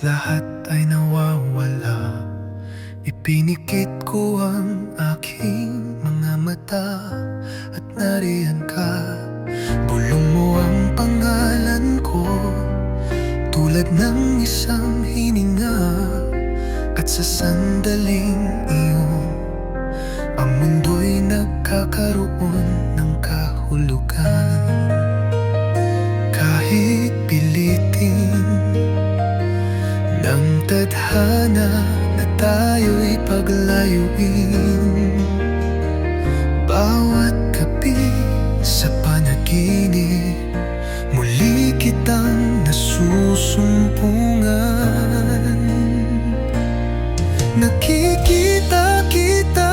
lahat ay nawawala. Ipinikit ko ang aking mga mata At nariyan ka. Bulong mo ang pangalan ko Tulad ng isang hininga. At sa sandaling iyon Ang mundo'y nagkakaroon ng tadhana na tayo'y paglayuin. Bawat gabi sa panaginip Muli kitang nasusumpungan. Nakikita kita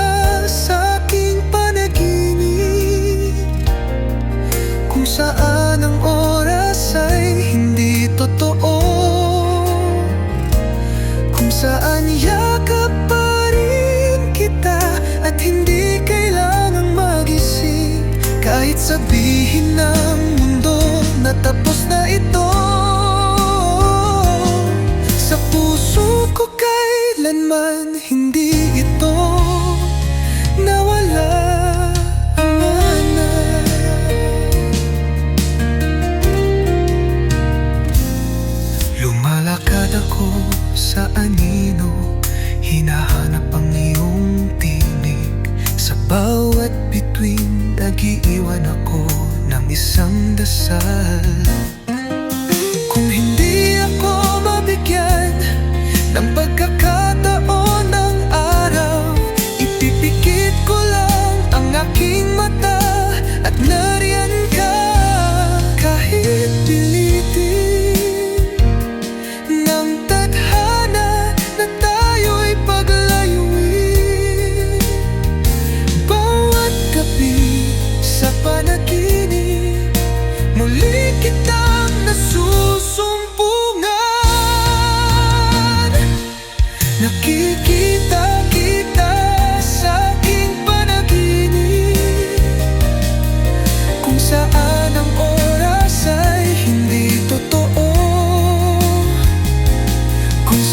Kahit sabihin ng mundo na tapos na ito Sa puso ko kailanman hindi Nagiiwan ako ng isang dasal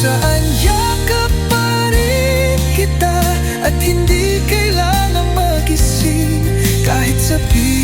saan yakap pa rin kita At hindi kailangang magising Kahit sabihin ng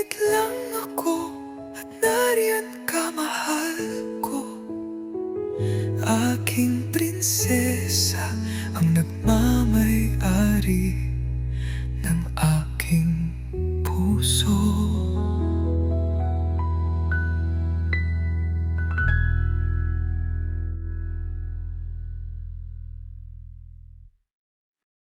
Pumikit lang ako at nariyan ka mahal ko. Aking prinsesa ang nagmamay-ari